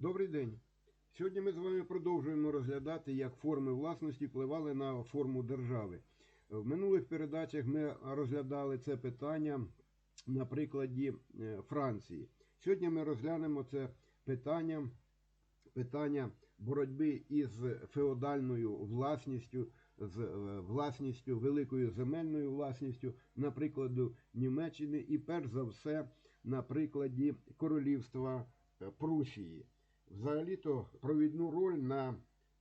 Добрий день. Сьогодні ми з вами продовжуємо розглядати, як форми власності впливали на форму держави. В минулих передачах ми розглядали це питання на прикладі е, Франції. Сьогодні ми розглянемо це питання, питання боротьби із феодальною власністю, з е, власністю, великою земельною власністю, на прикладу Німеччини і перш за все на прикладі королівства е, Прусії. Взагалі-то провідну роль на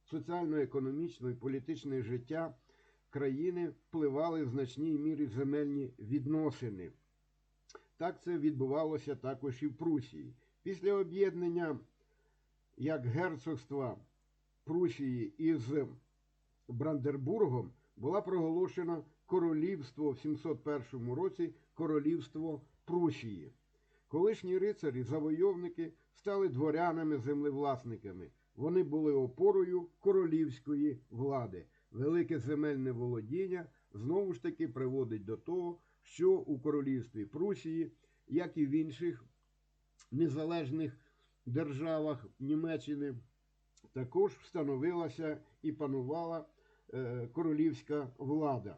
соціально-економічне і політичне життя країни впливали в значній мірі земельні відносини. Так це відбувалося також і в Прусії. Після об'єднання як герцогства Прусії із Брандербургом була проголошена королівство в 701 році Королівство Прусії. Колишні рицарі, завойовники стали дворянами-землевласниками. Вони були опорою королівської влади. Велике земельне володіння знову ж таки приводить до того, що у королівстві Прусії, як і в інших незалежних державах Німеччини, також встановилася і панувала е, королівська влада.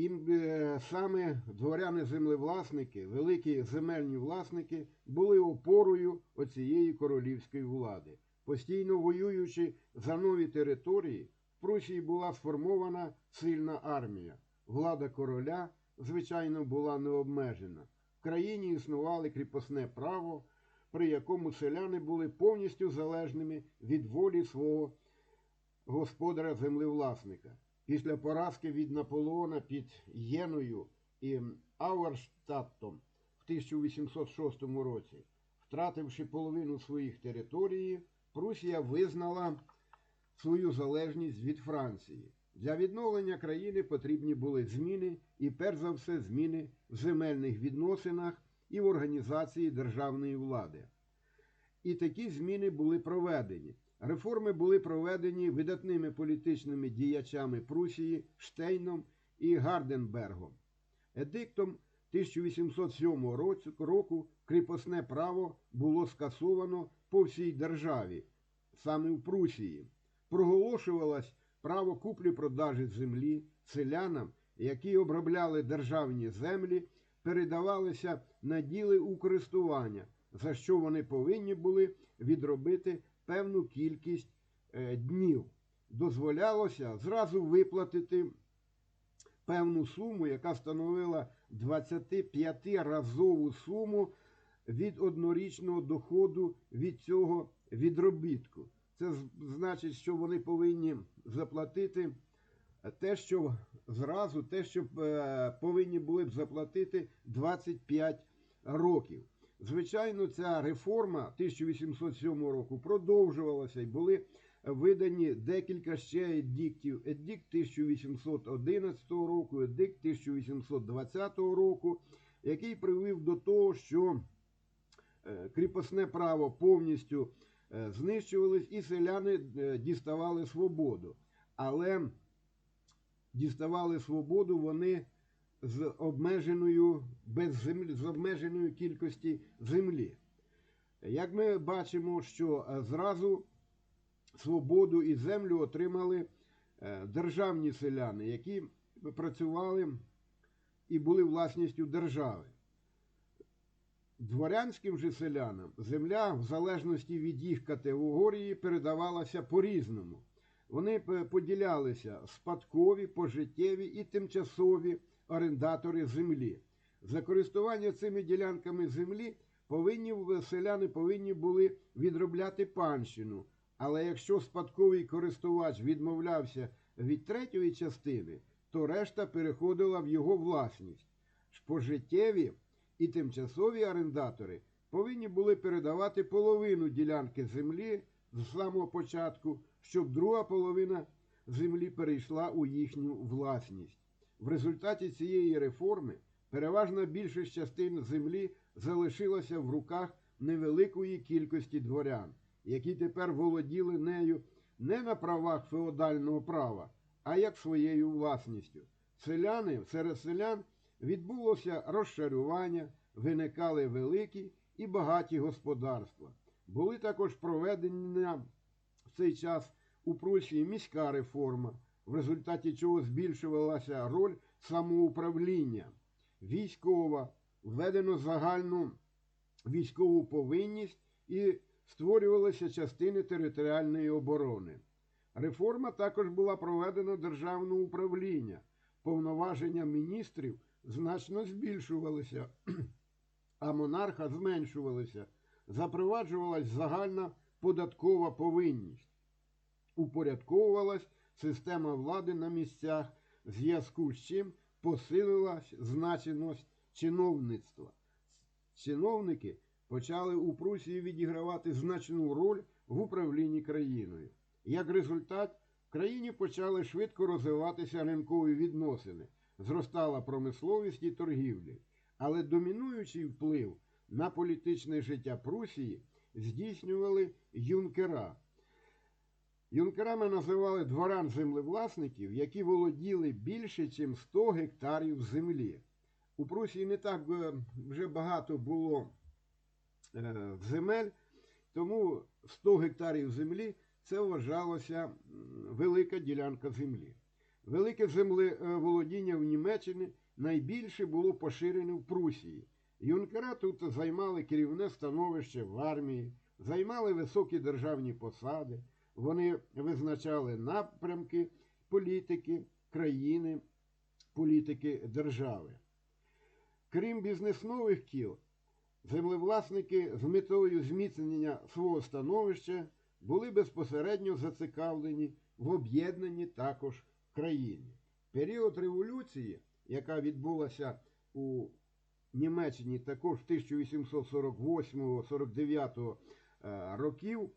І е, саме дворяни-землевласники, великі земельні власники, були опорою оцієї королівської влади. Постійно воюючи за нові території, в Прусії була сформована сильна армія. Влада короля, звичайно, була необмежена. В країні існувало кріпосне право, при якому селяни були повністю залежними від волі свого господаря-землевласника. Після поразки від Наполеона під Єною і Ауерштаттом в 1806 році, втративши половину своїх територій, Прусія визнала свою залежність від Франції. Для відновлення країни потрібні були зміни і, перш за все, зміни в земельних відносинах і в організації державної влади. І такі зміни були проведені. Реформи були проведені видатними політичними діячами Прусії Штейном і Гарденбергом. Едиктом 1807 року кріпосне право було скасовано по всій державі, саме в Прусії. Проголошувалось право куплі-продажі землі селянам, які обробляли державні землі, передавалися на діли у користування, за що вони повинні були відробити певну кількість е, днів. Дозволялося зразу виплатити певну суму, яка становила 25-разову суму від однорічного доходу від цього відробітку. Це значить, що вони повинні заплатити те, що зразу, те, що е, повинні були б заплатити 25 років. Звичайно, ця реформа 1807 року продовжувалася і були видані декілька ще едиктів. Едикт 1811 року, едикт 1820 року, який привів до того, що е, кріпосне право повністю е, знищувалось і селяни е, діставали свободу. Але діставали свободу вони з обмеженою без землі, з обмеженою кількості землі. Як ми бачимо, що е, зразу свободу і землю отримали е, державні селяни, які працювали і були власністю держави. Дворянським же селянам земля, в залежності від їх категорії, передавалася по-різному. Вони поділялися спадкові, пожиттєві і тимчасові орендатори землі. За користування цими ділянками землі повинні селяни повинні були відробляти панщину. Але якщо спадковий користувач відмовлявся від третьої частини, то решта переходила в його власність. Пожиттєві і тимчасові орендатори повинні були передавати половину ділянки землі з самого початку, щоб друга половина землі перейшла у їхню власність. В результаті цієї реформи переважна більшість частин землі залишилася в руках невеликої кількості дворян, які тепер володіли нею не на правах феодального права, а як своєю власністю. Селяни серед селян відбулося розшарювання, виникали великі і багаті господарства. Були також проведення в цей час у Прусії міська реформа, в результаті чого збільшувалася роль самоуправління, військова, введено загальну військову повинність і створювалися частини територіальної оборони. Реформа також була проведена державного управління. Повноваження міністрів значно збільшувалися, а монарха зменшувалися. Запроваджувалась загальна податкова повинність. Упорядковувалась система влади на місцях, в зв'язку з чим посилилась значеність чиновництва. Чиновники почали у Прусії відігравати значну роль в управлінні країною. Як результат, в країні почали швидко розвиватися ринкові відносини, зростала промисловість і торгівлі. Але домінуючий вплив на політичне життя Прусії здійснювали юнкера. Юнкерами називали дворян землевласників, які володіли більше, ніж 100 гектарів землі. У Прусії не так е, вже багато було е, земель, тому 100 гектарів землі це вважалося велика ділянка землі. Велике землеволодіння в Німеччині найбільше було поширене в Прусії. Юнкера тут займали керівне становище в армії, займали високі державні посади, вони визначали напрямки політики країни, політики держави. Крім бізнеснових кіл, землевласники з метою зміцнення свого становища були безпосередньо зацікавлені в об'єднанні також країни. Період революції, яка відбулася у Німеччині також 1848-49 е, років,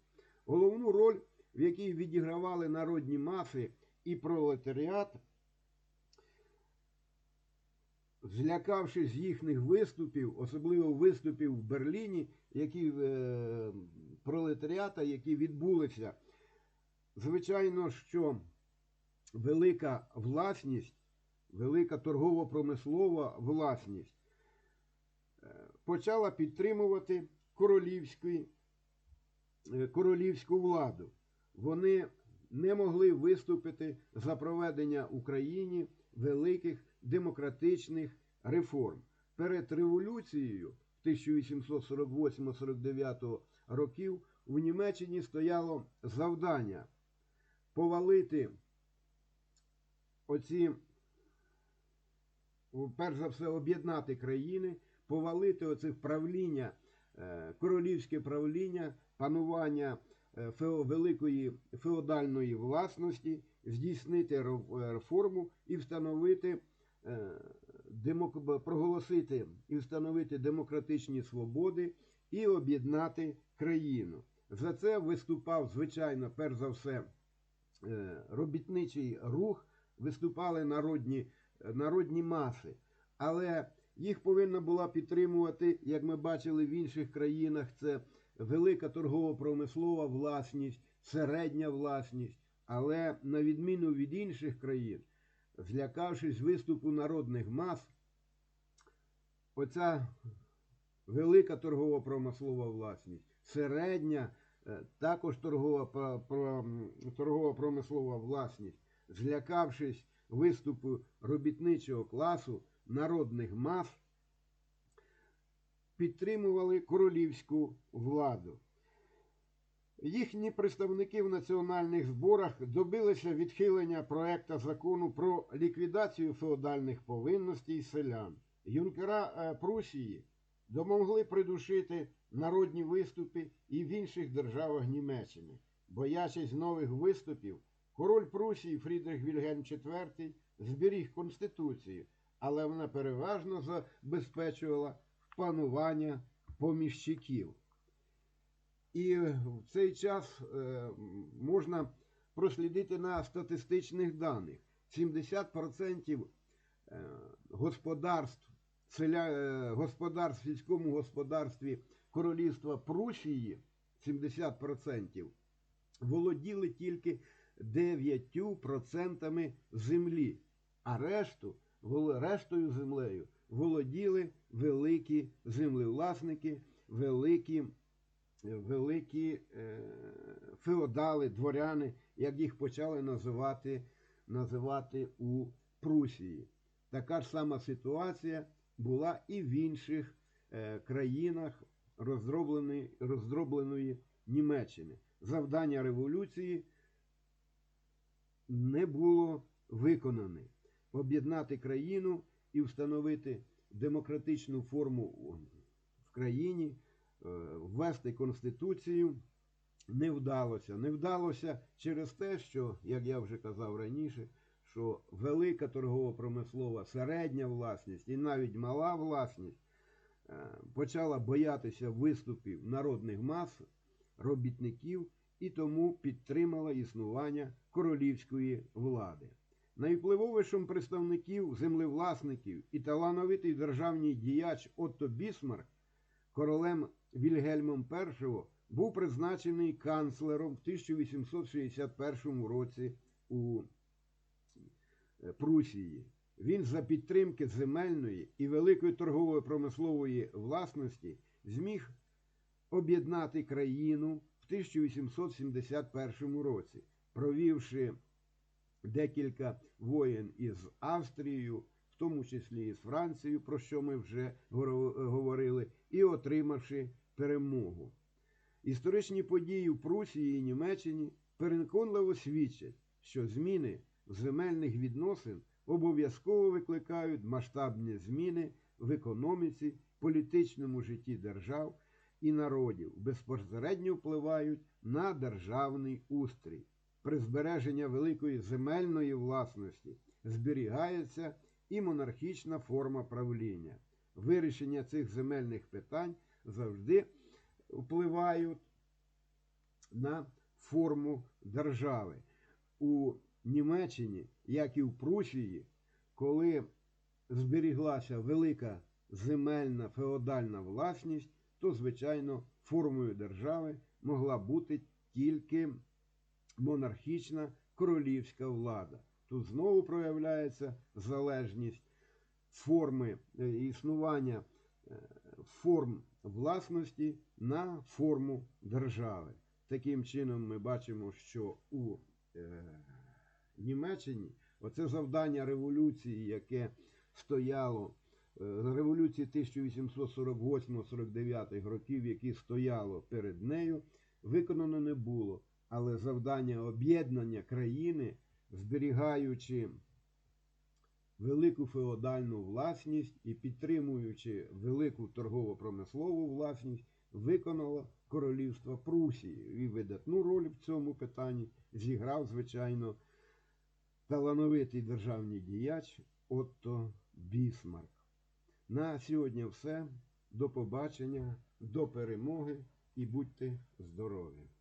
головну роль, в якій відігравали народні маси і пролетаріат, злякавшись їхніх виступів, особливо виступів в Берліні, які е, пролетаріата, які відбулися, звичайно, що велика власність, велика торгово-промислова власність почала підтримувати королівську, е, королівську владу. Вони не могли виступити за проведення Україні великих демократичних реформ. Перед революцією 1848-49 років у Німеччині стояло завдання повалити оці, перш за все, об'єднати країни, повалити оце правління, е, королівське правління, панування е, великої феодальної власності, здійснити реформу і встановити е, проголосити і встановити демократичні свободи і об'єднати країну. За це виступав, звичайно, перш за все, е, робітничий рух, виступали народні, народні маси. Але їх повинна була підтримувати, як ми бачили в інших країнах, це велика торгово-промислова власність, середня власність. Але на відміну від інших країн, злякавшись виступу народних мас, оця велика торгово-промислова власність, середня, е, також торгово-промислова власність, злякавшись виступу робітничого класу, народних мас, підтримували королівську владу. Їхні представники в національних зборах добилися відхилення проекта закону про ліквідацію феодальних повинностей селян. Юнкера е, Прусії домогли придушити народні виступи і в інших державах Німеччини. Боячись нових виступів, король Прусії Фрідрих Вільгельм IV зберіг конституцію, але вона переважно забезпечувала панування поміщиків. І в цей час е, можна прослідити на статистичних даних. 70% е, господарств, селя, е, господарств в сільському господарстві королівства Прусії, 70%, володіли тільки 9% землі, а решту, рештою землею володіли великі землевласники, великі, великі е, феодали, дворяни, як їх почали називати, називати у Прусії. Така ж сама ситуація була і в інших е, країнах роздробленої, роздробленої Німеччини. Завдання революції не було виконане. Об'єднати країну і встановити демократичну форму в країні, е, ввести конституцію не вдалося. Не вдалося через те, що, як я вже казав раніше, що велика торгово-промислова середня власність і навіть мала власність е, почала боятися виступів народних мас, робітників і тому підтримала існування королівської влади. Найвпливовішим представників землевласників і талановитий державний діяч Отто Бісмарк королем Вільгельмом І був призначений канцлером в 1861 році у е, Прусії. Він за підтримки земельної і великої торгової промислової власності зміг об'єднати країну в 1871 році, провівши декілька воєн із Австрією, в тому числі і з Францією, про що ми вже говорили, і отримавши перемогу. Історичні події в Прусії і Німеччині переконливо свідчать, що зміни земельних відносин обов'язково викликають масштабні зміни в економіці, політичному житті держав і народів, безпосередньо впливають на державний устрій. При збереженні великої земельної власності зберігається і монархічна форма правління. Вирішення цих земельних питань завжди впливають на форму держави. У Німеччині, як і в Прусії, коли зберіглася велика земельна феодальна власність, то, звичайно, формою держави могла бути тільки монархічна королівська влада. Тут знову проявляється залежність форми е, існування е, форм власності на форму держави. Таким чином, ми бачимо, що у е, Німеччині оце завдання революції, яке стояло революції 1848-49 років, які стояло перед нею, виконано не було. Але завдання об'єднання країни, зберігаючи велику феодальну власність і підтримуючи велику торгово-промислову власність, виконало королівство Прусії. І видатну роль в цьому питанні зіграв, звичайно, талановитий державний діяч Отто Бісмарк. На сьогодні все. До побачення, до перемоги і будьте здорові!